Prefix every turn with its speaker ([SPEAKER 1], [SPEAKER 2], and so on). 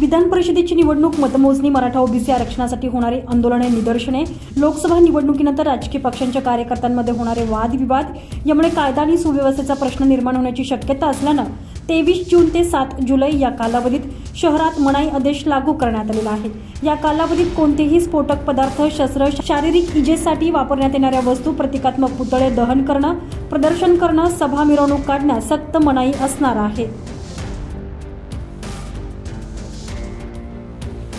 [SPEAKER 1] विधान परिषदेची निवडणूक मतमोजणी मराठा ओबीसी आरक्षणासाठी होणारी आंदोलने निदर्शने लोकसभा निवडणुकीनंतर राजकीय पक्षांच्या कार्यकर्त्यांमध्ये होणारे वादविवाद यामुळे कायदा आणि सुव्यवस्थेचा प्रश्न निर्माण होण्याची शक्यता असल्यानं तेवीस जून ते सात जुलै या कालावधीत शहरात मनाई आदेश लागू करण्यात आलेला आहे. या कालावधीत कोणतेही स्फोटक पदार्थ शस्त्र शारीरिक इजेसाठी वापरण्यात येणाऱ्या वस्तू प्रतिकात्मक पुतळे दहन करणं प्रदर्शन करणं सभा मिरवणूक काढण्यास सक्त मनाई असणार आहे.